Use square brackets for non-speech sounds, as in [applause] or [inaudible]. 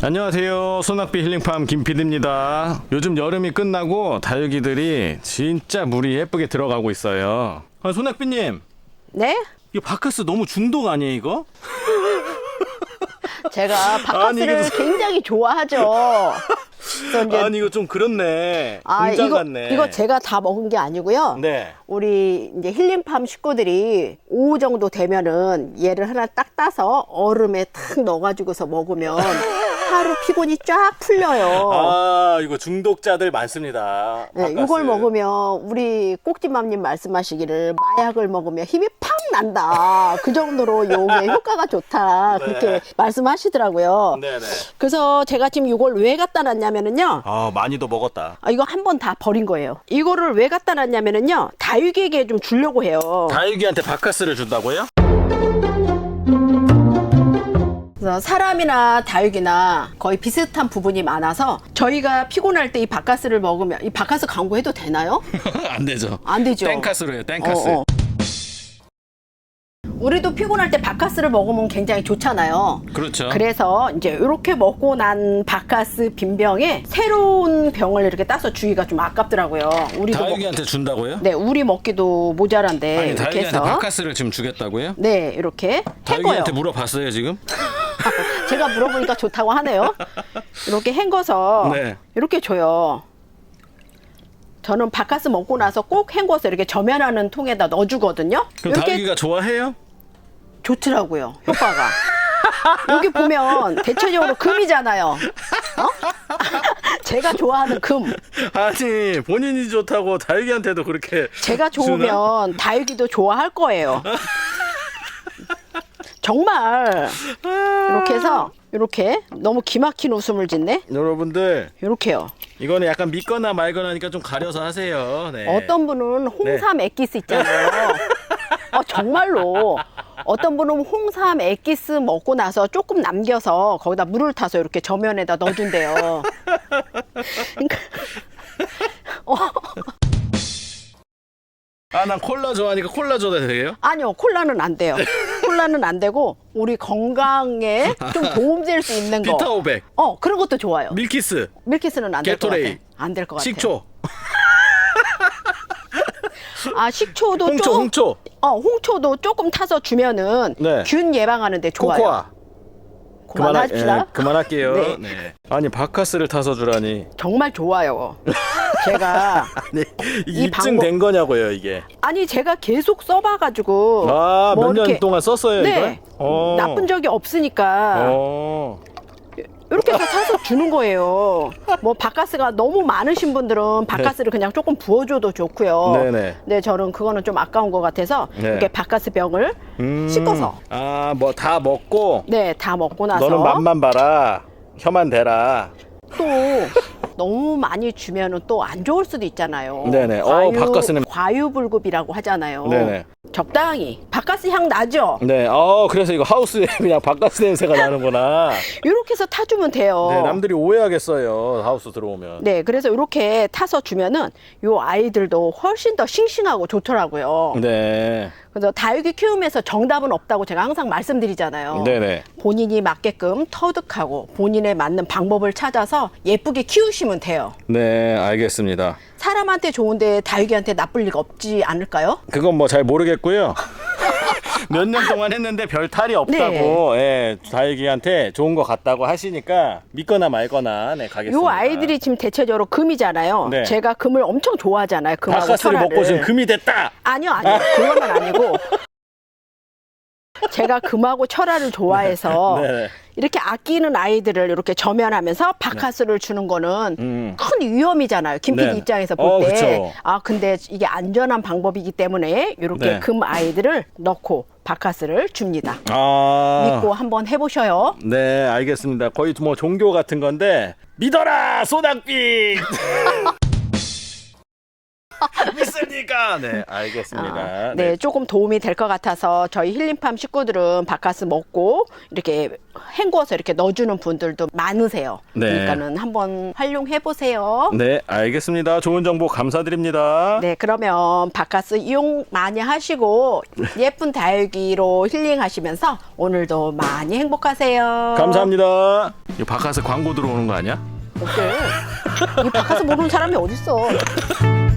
안녕하세요. 소낙비 힐링팜 김PD입니다. 요즘 여름이 끝나고 다육이들이 진짜 물이 예쁘게 들어가고 있어요. 아, 소낙비님, 네? 이거 바카스 너무 중독 아니에요, 이거? [laughs] 제가 바카스를 이게 굉장히 좋아하죠. 그래서 이제 아니, 이거 좀 그렇네. 아 공장 이거 같네. 이거 제가 다 먹은 게 아니고요. 네. 우리 이제 힐링팜 식구들이 오후 정도 되면은 얘를 하나 딱 따서 얼음에 탁 넣어가지고서 먹으면 [laughs] 하루 피곤이 쫙 풀려요. 아, 이거 중독자들 많습니다. 네, 바카스. 이걸 먹으면 우리 꼭지맘님 말씀하시기를 마약을 먹으면 힘이 팍 난다. 그 정도로 요게 [laughs] 효과가 좋다. 그렇게 말씀하시더라고요. 네네. 그래서 제가 지금 이걸 왜 갖다 놨냐면은요. 아, 많이도 먹었다. 아, 이거 한 번 다 버린 거예요. 이거를 왜 갖다 놨냐면은요. 다육이에게 좀 주려고 해요. 다육이한테 바카스를 준다고요? 그래서 사람이나 다육이나 거의 비슷한 부분이 많아서 저희가 피곤할 때 이 바카스를 먹으면 이 바카스 광고해도 되나요? [laughs] 안 되죠. 안 되죠. 땡카스로 해요, 땡카스. 어, 어. 우리도 피곤할 때 바카스를 먹으면 굉장히 좋잖아요. 그렇죠. 그래서 이제 이렇게 먹고 난 바카스 빈병에 새로운 병을 이렇게 따서 주기가 좀 아깝더라고요. 우리도 먹, 다육이한테 준다고요? 네, 우리 먹기도 모자란데 아니, 이렇게 다육이한테 해서 바카스를 지금 주겠다고요? 네, 이렇게 해고요. 다육이한테 물어봤어요, 지금? [laughs] 제가 물어보니까 좋다고 하네요. 이렇게 헹궈서 네. 이렇게 줘요. 저는 바카스 먹고 나서 꼭 헹궈서 이렇게 저면하는 통에다 넣어주거든요. 그럼 이렇게 다육이가 좋아해요? 좋더라고요. 효과가. 여기 보면 대체적으로 금이잖아요. 어? [laughs] 제가 좋아하는 금. 아니 본인이 좋다고 다육이한테도 그렇게 제가 좋으면 다육이도 좋아할 거예요. 정말 이렇게 해서 이렇게 너무 기막힌 웃음을 짓네. 여러분들 이렇게요. 이거는 약간 믿거나 말거나 하니까 좀 가려서 하세요 네. 어떤 분은 홍삼 액기스 있잖아요. 어, 정말로. 어떤 분은 홍삼 액기스 먹고 나서 조금 남겨서 거기다 물을 타서 이렇게 저면에다 넣어준대요. 그러니까 어, 아 난 콜라 좋아하니까 콜라 줘도 돼요? 아니요, 콜라는 안 돼요. 콜라는 안 되고 우리 건강에 [laughs] 좀 도움될 수 있는 거. 비타오백 어, 그런 것도 좋아요. 밀키스 밀키스는 안 될 것 같아. 게토레이, 안될 것 같아. 식초 아, 식초도 홍초 좀 홍초 어, 홍초도 조금 타서 주면은 네. 균 예방하는데 좋아요. 코코아 그만합시다. 예, 그만할게요 네. 네. 아니 바카스를 타서 주라니 정말 좋아요. [laughs] 제가 [laughs] 이 입증된 거냐고요 이게 아니 제가 계속 써봐가지고 아 뭐 몇 년 이렇게- 동안 썼어요 네 이걸? 어. 나쁜 적이 없으니까 어. 이렇게 해서 사서 주는 거예요. 뭐 바카스가 너무 많으신 분들은 바카스를 그냥 조금 부어줘도 좋고요. 네네. 네 저는 그거는 좀 아까운 것 같아서 네. 이렇게 바카스 병을 음. 씻어서 아, 뭐 다 먹고 네 다 먹고 나서 너는 맛만 봐라. 혀만 대라. 또 너무 많이 주면은 또 안 좋을 수도 있잖아요. 네네. 어, 바카스는- 과유불급이라고 하잖아요. 네네. 적당히 바카스 향 나죠. 네. 어, 그래서 이거 하우스에 [laughs] 그냥 바카스 냄새가 나는구나. [laughs] 이렇게 해서 타주면 돼요. 네, 남들이 오해하겠어요. 하우스 들어오면. 네, 그래서 이렇게 타서 주면은 요 아이들도 훨씬 더 싱싱하고 좋더라고요. 네. 그래서 다육이 키움에서 정답은 없다고 제가 항상 말씀드리잖아요. 네네. 본인이 맞게끔 터득하고 본인에 맞는 방법을 찾아서 예쁘게 키우시면 돼요. 네, 알겠습니다. 사람한테 좋은데 다육이한테 나쁠 리가 없지 않을까요? 그건 뭐 잘 모르겠고요. 몇 년 동안 했는데 별 탈이 없다고, 예, 다육이한테 좋은 거 같다고 하시니까 믿거나 말거나, 네, 가겠습니다. 요 아이들이 지금 대체적으로 금이잖아요. 네. 제가 금을 엄청 좋아하잖아요. 금하고 바카스를 철화를. 먹고 지금 금이 됐다! 아니요, 아니요. 그건 아니고. [laughs] 제가 금하고 철화를 좋아해서 네네. 이렇게 아끼는 아이들을 이렇게 저면하면서 바카스를 주는 거는 음. 큰 위험이잖아요. 김PD 네. 입장에서 어, 볼 때. 그쵸. 아, 근데 이게 안전한 방법이기 때문에 이렇게 네. 금 아이들을 넣고 바카스를 줍니다. 아. 믿고 한번 해보셔요. 네, 알겠습니다. 거의 뭐 종교 같은 건데 믿어라 소낙비. [laughs] [laughs] 믿습니까? 네, 알겠습니다. 아, 네, 조금 도움이 될 것 같아서 저희 힐링팜 식구들은 바카스 먹고 이렇게 헹구어서 이렇게 넣어주는 분들도 많으세요. 네. 그러니까는 한번 활용해 보세요. 네, 알겠습니다. 좋은 정보 감사드립니다. 네, 그러면 바카스 이용 많이 하시고 예쁜 다육이로 힐링하시면서 오늘도 많이 행복하세요. 감사합니다. 이 바카스 광고 들어오는 거 아니야? 어때? 이 바카스 모르는 사람이 어딨어? [laughs]